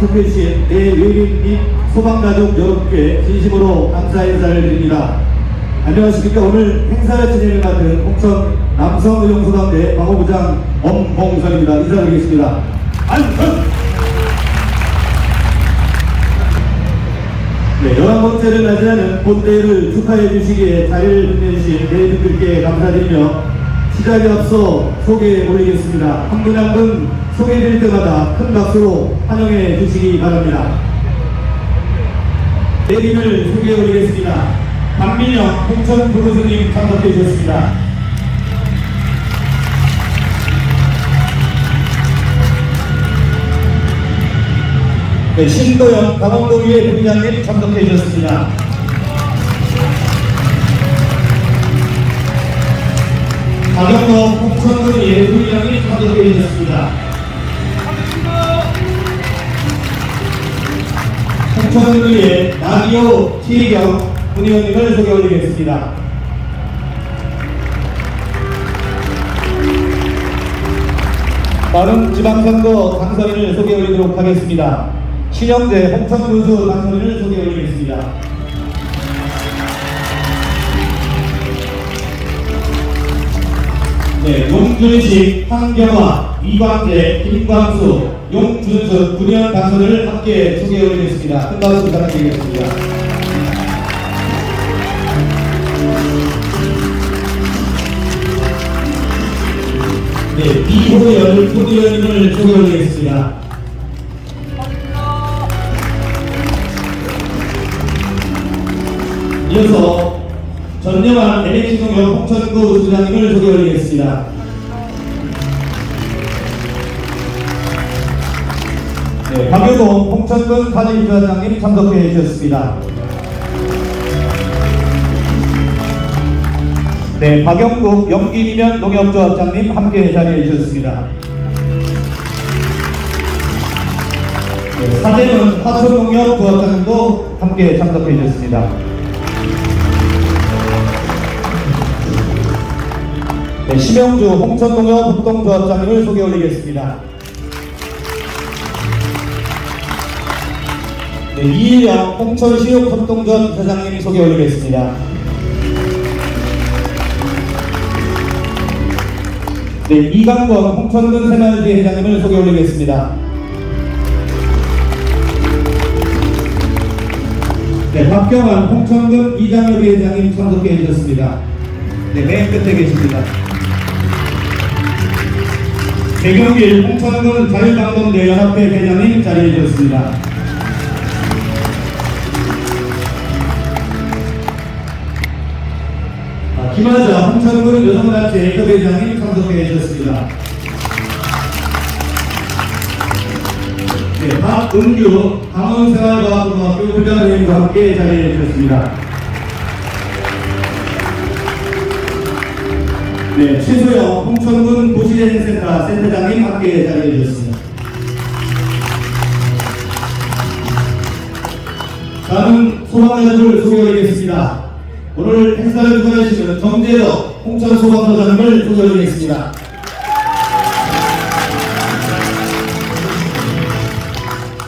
참석해주신 대외인 및 소방가족 여러분께 진심으로 감사 인사를 드립니다. 안녕하십니까. 오늘 행사 진행을 맡은 홍천 남성의용소방대 방호부장 엄홍선입니다. 인사드리겠습니다. 안녕! 네, 11번째를 맞이하는 본대회를 축하해 주시기에 자리를 빛내주신 대회분들께 감사드리며 시작에 앞서 소개해 올리겠습니다. 한 분 한분 소개해드릴 때마다 큰 박수로 환영해 주시기 바랍니다. 대리를 소개해 올리겠습니다. 박민영 홍천 부교수님 참석해 주셨습니다. 네, 신도영 강원도의회 부장님 참석해 주셨습니다. 박영모 홍천군의회 부장님 참석해 주셨습니다. 홍천군의회 나기호 최경 군의원님을 소개 올리겠습니다. 빠른 지방선거 당선인을 소개 올리도록 하겠습니다. 신영재 홍천군수 당선인을 소개 올리겠습니다. 네, 용준식, 황경화, 이광재, 김광수, 용준수, 군현 당선을 함께 소개 올리겠습니다. 큰 박수 부탁드리겠습니다. 네, 이호연副의원님을 소개 올리겠습니다. 이어서 전념한 NH농협 홍천구 부장님을 소개 올리겠습니다. 네, 박유동 홍천군 관리부장님 참석해 주셨습니다. 네, 박영국 영기미면 농협조합장님 함께 자리해 주셨습니다. 네, 사대문 화천농협조합장님도 함께 참석해 주셨습니다. 네, 심영주 홍천농협 협동조합장님을 소개 올리겠습니다. 네, 이일영 홍천시육협동조합 사장님 소개 올리겠습니다. 네, 이강권 홍천군 새마을지 회장님을 소개 올리겠습니다. 네, 박경환 홍천군 이장협의 회장님 참석해 주셨습니다. 네, 맨 끝에 계십니다. 배경길 홍천군 자유방송대 연합회 회장님 자리해 주셨습니다. 김하자 홍천군 여성단체 협회장님 참석해 주셨습니다. 네, 박은규 강원생활과학고등학교 부장님과 함께 자리해 주셨습니다. 네, 최소영 홍천군 도시재생센터 센터장님 함께 자리해 주셨습니다. 다음 소방관들 소개해드리겠습니다. 오늘 행사를 주관하시는 정재덕 홍천 소방서장님을 소개해드리겠습니다.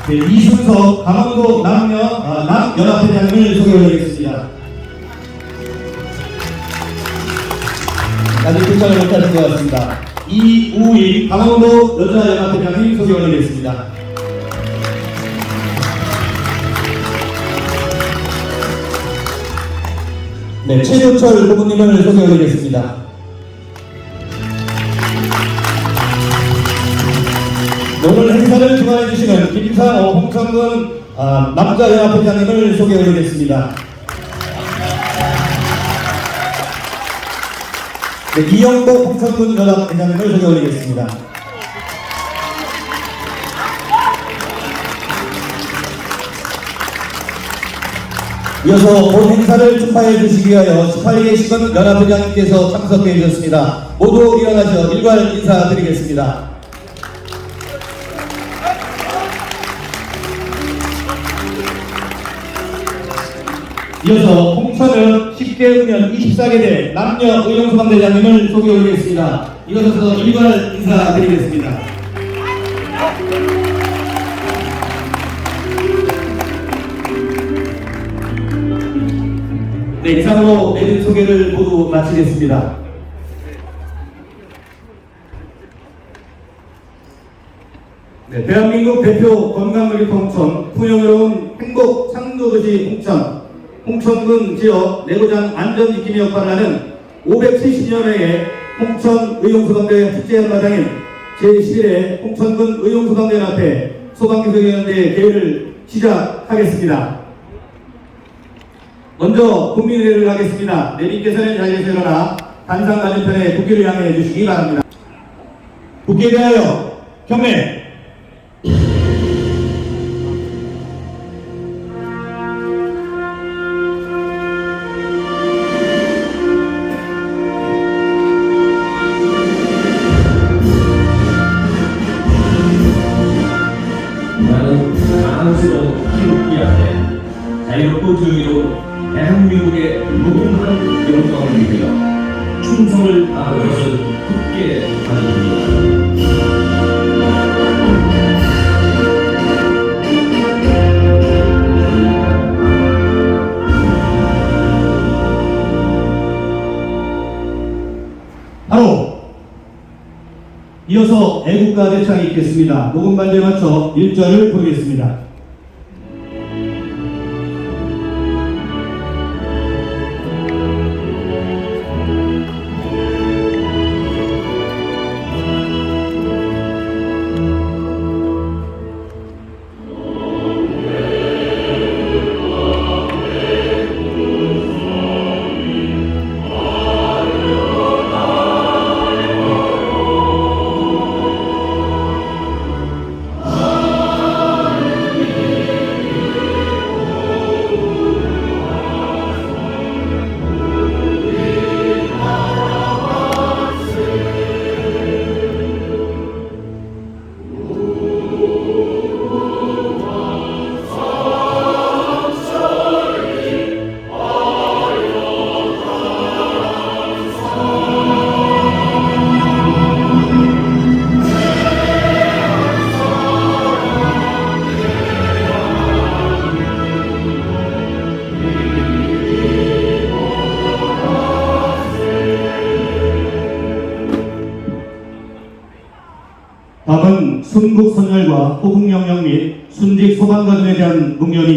네, 이순석 강원도 남녀 아, 남연합회장님을 소개해드리겠습니다. 아직 도착을 못하신 것 같습니다. 이우희 강원도 여자연합회장님 소개 올리겠습니다. 네, 최조철 후보님을 소개 올리겠습니다. 오늘 행사를 주관해 주시는 김상호 홍성근 아, 남자연합 회장님을 소개 올리겠습니다. 네, 이영복 홍천군 연합 회장님을 소개 올리겠습니다. 이어서 본 행사를 축하해 주시기 위하여 18개 시군 연합회장님께서 참석해 주셨습니다. 모두 일어나셔 일괄 인사드리겠습니다. 이어서 홍천은 10개 의원 24개 남녀 의용소방대장님을 소개 올리겠습니다. 이어서 일괄 인사드리겠습니다. 네, 이상으로 내린 소개를 모두 마치겠습니다. 네, 대한민국 대표 건강누리통천 풍요로운 행복 창조도시 홍천 홍천군 지역 내고장 안전지킴이 역할을 하는 570년의 홍천 의용소방대 축제 연마당인 제11회 홍천군 의용소방대연합회 소방기술위원회 대회를 시작하겠습니다. 먼저 국민의례를 하겠습니다. 내빈께서는 자리에서 일어나 단상 맞은편에 국기를 향해 주시기 바랍니다. 국기에 대하여 경례! 이어서 애국가 대창이 있겠습니다. 녹음 반주에 맞춰 1절을 부르겠습니다.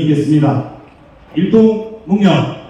있겠습니다. 일동 묵념.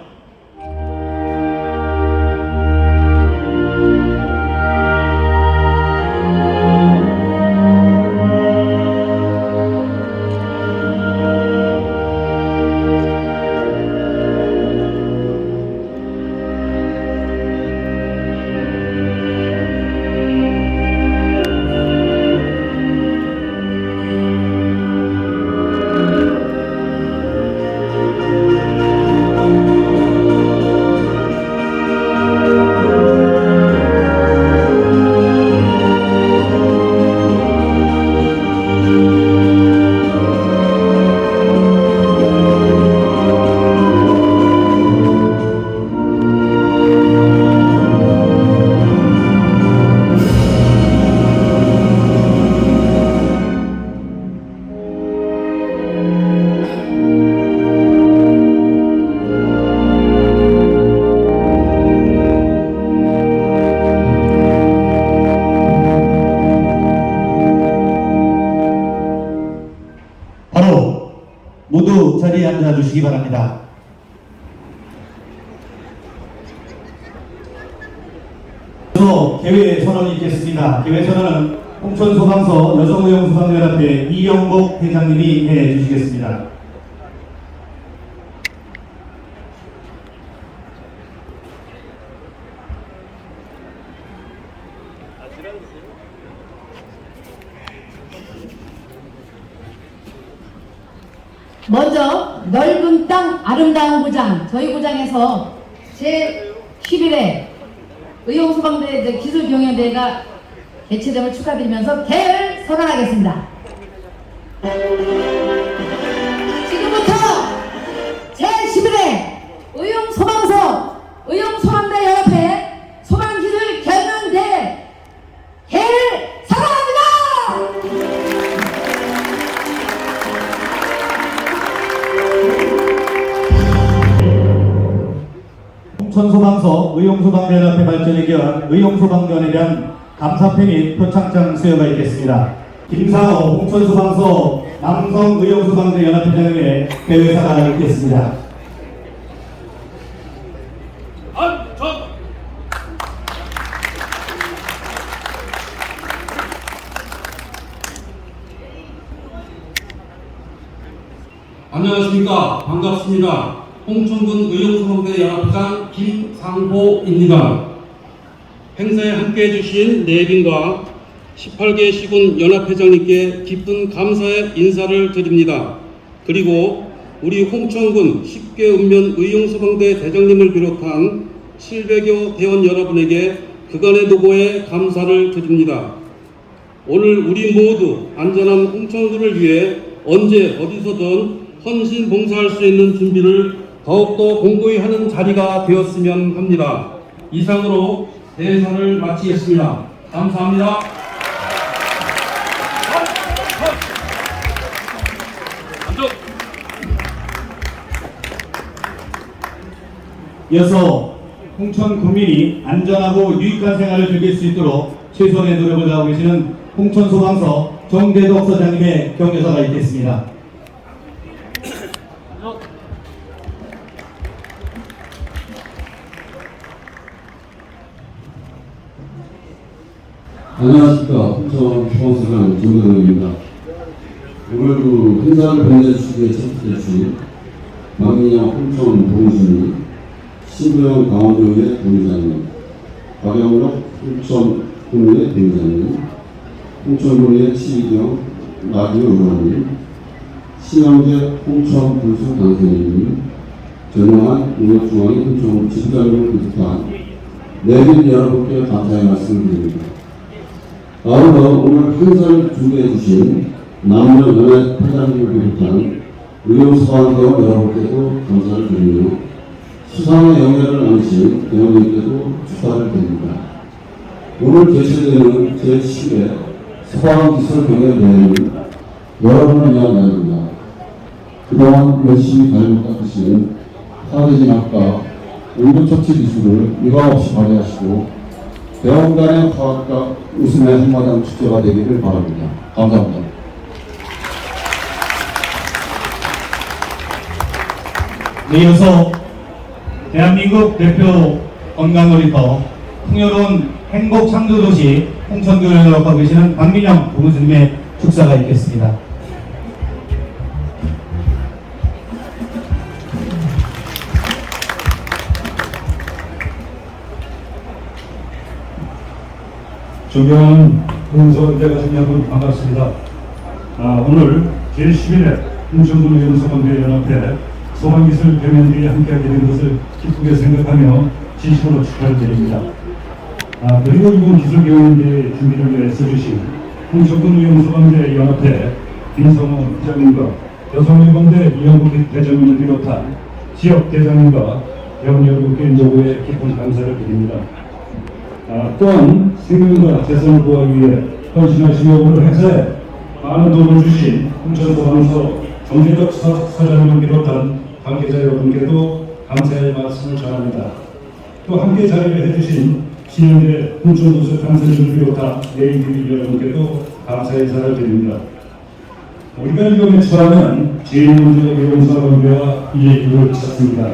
있겠습니다. 개회 선언은 홍천소방서 여성의용소방연합회 이영복 회장님이 해 주시겠습니다. 먼저 넓은 땅 아름다운 고장 저희 고장에서 제 11회 의용소방대 기술경연대회가 개최됨을 축하드리면서 개를 선언하겠습니다. 지금부터 제 11회 의용 소방서 의용 소방대 연합회 소방기술 경연대회 개를! 홍천소방서 의용소방연합회 발전에 기여한 의용소방관에 대한 감사패 및 표창장 수여가 있겠습니다. 김상호 홍천소방서 남성의용소방대 연합회장의 대회사가 있겠습니다. 안녕하십니까. 반갑습니다. 홍천군 의용소방대 연합장 김상호입니다. 행사에 함께 해 주신 내빈과 18개 시군 연합회장님께 깊은 감사의 인사를 드립니다. 그리고 우리 홍천군 10개 읍면 의용소방대 대장님을 비롯한 700여 대원 여러분에게 그간의 노고에 감사를 드립니다. 오늘 우리 모두 안전한 홍천군을 위해 언제 어디서든 헌신 봉사할 수 있는 준비를 더욱더 공고히 하는 자리가 되었으면 합니다. 이상으로 대사를 마치겠습니다. 감사합니다. 이어서 홍천 국민이 안전하고 유익한 생활을 즐길 수 있도록 최선의 노력을 다하고 계시는 홍천 소방서 정대덕 서장님의 격려사가 있겠습니다. 안녕하십니까. 홍천 중앙서장 정대동입니다. 오늘 그 행사를 보내주시기에 참석해주신 박민영 홍천 동수님, 신부영 강원도의 동의장님, 박영록 홍천 군의 동의장님, 홍천군의 치희경 라디오 의원님, 신영재 홍천 군수 당선인님, 전용한 응원중앙의 홍천 지부장님을 비롯한 내빈 여러분께 감사의 말씀을 드립니다. 아울러 오늘 행사를 준비해 주신 남녀연애 회장님을 비롯한 의용사관대원 여러분께도 감사를 드리며 수상의 영예를 안으신 대원님께도 축하를 드립니다. 오늘 개최되는 제10회 소방기술경연대회는 여러분을 위한 날입니다. 그동안 열심히 달고 닦으신 사대진학과 응급처치 기술을 유감 없이 발휘하시고 대원간의 화합과 웃음의 한마당 축제가 되기를 바랍니다. 감사합니다. 네, 이어서 대한민국 대표 건강놀이터 풍요로운 행복 창조도시 홍천교를 연합하고 계시는 박민영 부부님의 축사가 있겠습니다. 존경하는 홍서 대가님 여러분 반갑습니다. 아, 오늘 제11회 홍천군 의원소방대 연합회 소방기술 경연대회에 함께하게 된 것을 기쁘게 생각하며 진심으로 축하를 드립니다. 아, 그리고 이번 기술경연대회 준비를 위해 써주신 홍천군 의원소방대 연합회 김성호 회장님과 여성의방대 이영국 대장님을 비롯한 지역 대장님과 회원 여러분께 노고에 깊은 감사를 드립니다. 아, 또한 생명과 재산을 보호하기 위해 헌신하시며 오늘 행사에 많은 도움을 주신 홍천도방서 정재덕 사- 사장님을 비롯한 관계자 여러분께도 감사의 말씀을 전합니다. 또 함께 자리를 해주신 신현대 홍천도서 당선인을 비롯한 내인들 여러분께도 감사의 인사를 드립니다. 우리가 이번에 처하는 제일 먼저 의용사관계와 이해를 찾습니다.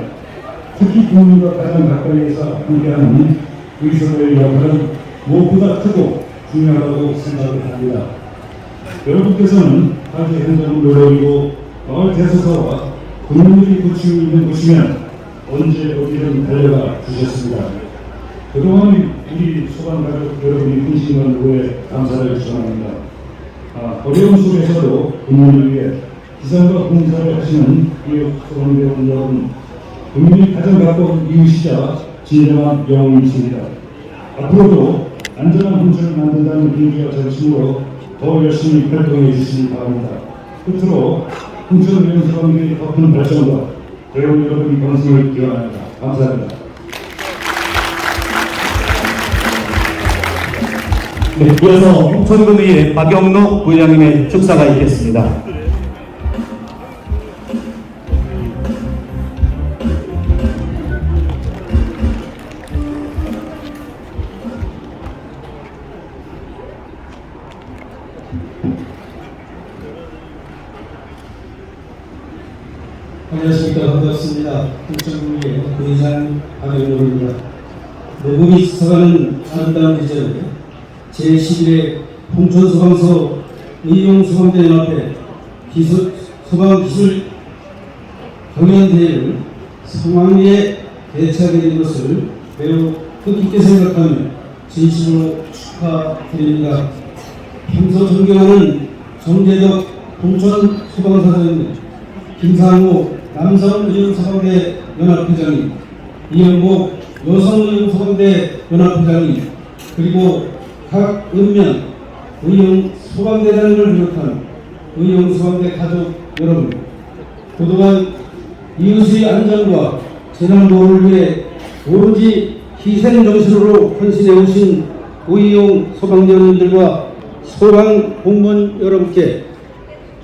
특히 국민과 가장 가까이에서 함께하는 의사의 역할은 무엇보다 크고 중요하다고 생각을 합니다. 여러분께서는 아주 현장 노력이고 마을 대소사와 국민들이 구치고 있는 곳이면 언제 어디든 달려가 주셨습니다. 그동안 우리 소방가족 여러분이 헌신한 노에 감사를 전합니다. 아, 어려운 속에서도 국민을 위해 기상과 공사를 하시는 기업 소방대원 여러분, 국민이 가장 가까운 이웃이자 진정한 영웅이십니다. 앞으로도 안전한 홍천을 만든다는 의지와 정신으로 더 열심히 활동해 주시기 바랍니다. 끝으로 홍천 연수관계의 더큰 발전과 배우 여러분이 방송을 기원합니다. 감사합니다. 네, 이어서 홍천군의 박영록 부회장님의 축사가 있겠습니다. 스쳐가는 아름다운 계절 제11회 홍천소방서 의용소방대 연합회 기술, 소방기술 경연대회를 성황리에 개최하게 된 것을 매우 뜻깊게 생각하며 진심으로 축하드립니다. 평소 존경하는 정재덕 홍천 소방사장님 김상호 남성의용소방대 연합회장님, 이영복 여성의용소방대 연합회장님, 그리고 각 읍면 의용 소방대장을 비롯한 의용 소방대 가족 여러분, 그동안 이웃의 안전과 재난보호를 위해 오로지 희생정신으로 헌신해 오신 의용 소방대원님들과 소방공무원 여러분께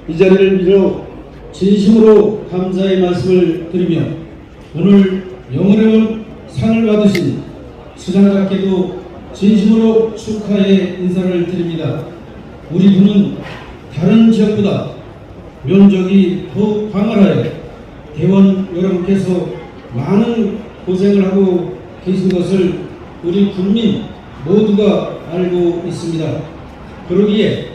이 자리를 빌어 진심으로 감사의 말씀을 드리며 오늘 영어로운 상을 받으신 수장님께도 진심으로 축하의 인사를 드립니다. 우리 군은 다른 지역보다 면적이 더욱 광활하여 대원 여러분께서 많은 고생을 하고 계신 것을 우리 국민 모두가 알고 있습니다. 그러기에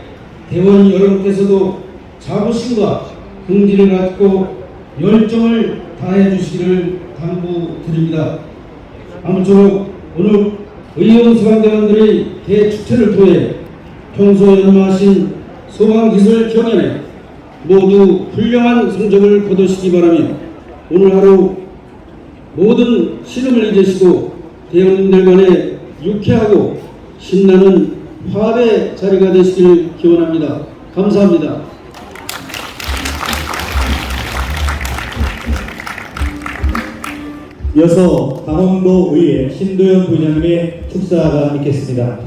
대원 여러분께서도 자부심과 긍지를 갖고 열정을 다해 주시기를 당부드립니다. 아무쪼록 오늘 의원 소방대원들의 대축제를 통해 평소 연마하신 소방기술 경연에 모두 훌륭한 성적을 거두시기 바라며 오늘 하루 모든 시름을 잊으시고 대원님들 간에 유쾌하고 신나는 화합의 자리가 되시길 기원합니다. 감사합니다. 이어서 강원도 의회 신도현 부장님의 축사가 있겠습니다.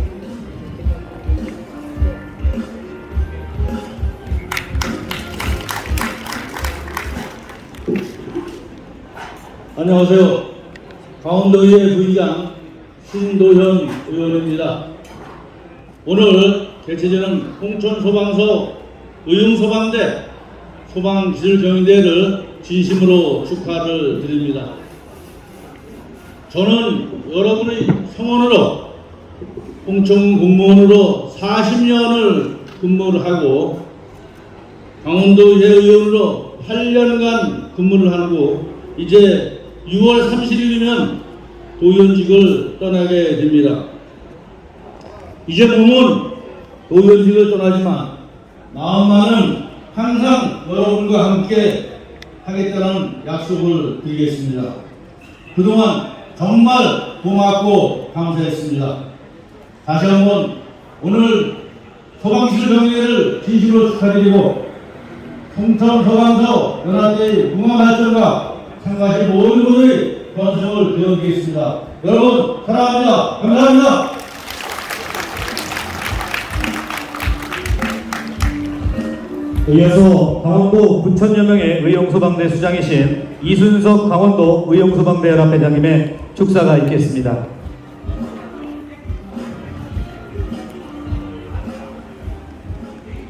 안녕하세요. 강원도의회 부의장 신도현 의원입니다. 오늘 개최되는 홍천소방서 의용소방대 소방기술경연대회를 진심으로 축하를 드립니다. 저는 여러분의 성원으로 홍천 공무원으로 40년을 근무를 하고 강원도의회 의원으로 8년간 근무를 하고 이제 6월 30일이면 도연직을 떠나게 됩니다. 이제 몸은 도연직을 떠나지만 마음만은 항상 여러분과 함께 하겠다는 약속을 드리겠습니다. 그동안 정말 고맙고 감사했습니다. 다시 한번 오늘 소방기술 경례를 진심으로 축하드리고 송천 소방서 연합대의 궁합 발전과 참가하신 모든 분의 건승을 되어드리겠습니다. 여러분 사랑합니다. 감사합니다. 이어서 강원도 9천여 명의 의용소방대 수장이신 이순석 강원도 의용소방대 연합회장님의 축사가 있겠습니다.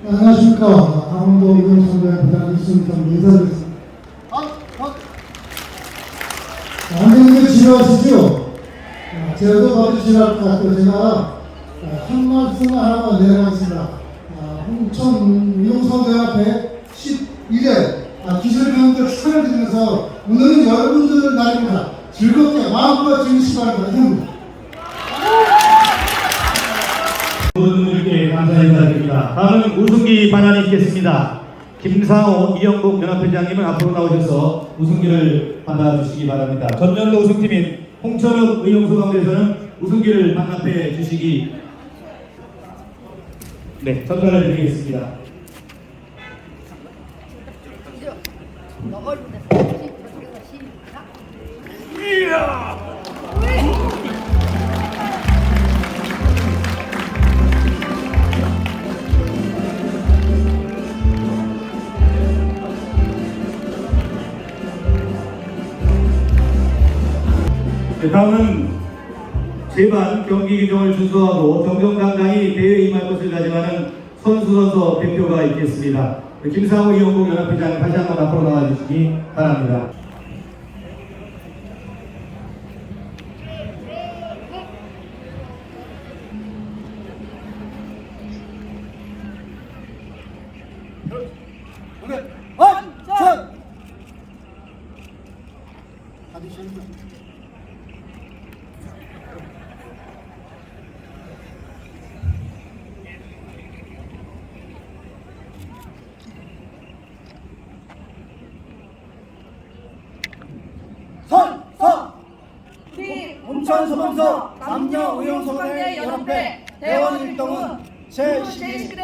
안녕하십니까. 강원도 이순선 인사드리겠습니다. 완전히 지루하시죠? 아, 제가도 많이 지루할 것 같아요. 제가 아, 한 말씀 하나만 내려가겠습니다. 아, 홍천 의용선대 앞에 11회 아, 기술교육들 축하를 드리면서 오늘은 여러분들 날입니다. 즐겁게 마음껏 즐기시기 바랍니다. 힘. 모든 분들께 감사 인사드립니다. 다음은 우승기 반환이 있겠습니다. 김상호, 이영국 연합회장님은 앞으로 나오셔서 우승기를 받아주시기 바랍니다. 전년도 우승팀인 홍천읍 의용소방대에서는 우승기를 반납해 주시기 네, 전달해 드리겠습니다. 네, 다음은 제반 경기 규정을 준수하고 정정당당히 대회에 임할 것을 다짐하는 선수로서 대표가 있겠습니다. 김상우 이용국 연합회장 다시 한번 앞으로 나와주시기 바랍니다. 우리 홍천소방서 남녀 의용 소방대 연합회 대원 일동은 제11회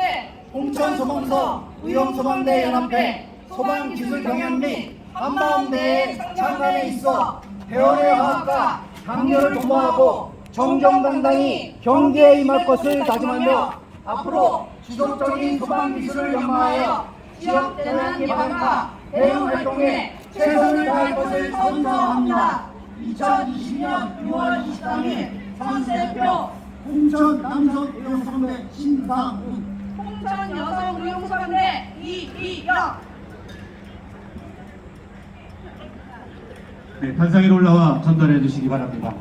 홍천 소방서 의용 소방대 연합회 소방 기술경연 및 한마음대회 창간에 있어 대원의 화합과 강렬을 도모하고 정정당당히 경기에 임할 것을 다짐하며 앞으로 지속적인 소방 기술을 연마하여 지역 재난 예방과 대응 활동에 최선을 다할 것을 선서합니다. 2020년 6월 23일 선대표 홍천 남성 의용소방대 신상훈 홍천 여성 의용소방대 이희영 네, 단상 위로 올라와 전달해 주시기 바랍니다.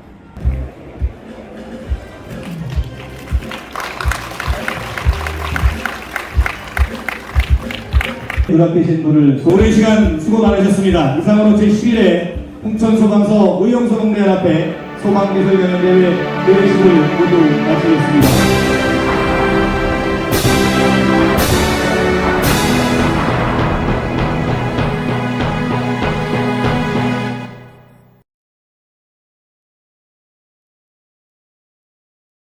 연락되신 분을 오랜 시간 수고 많으셨습니다. 이상으로 제11회 홍천소방서 의용소방대연합회 소방기술경연대회 대회식을 모두 마치겠습니다.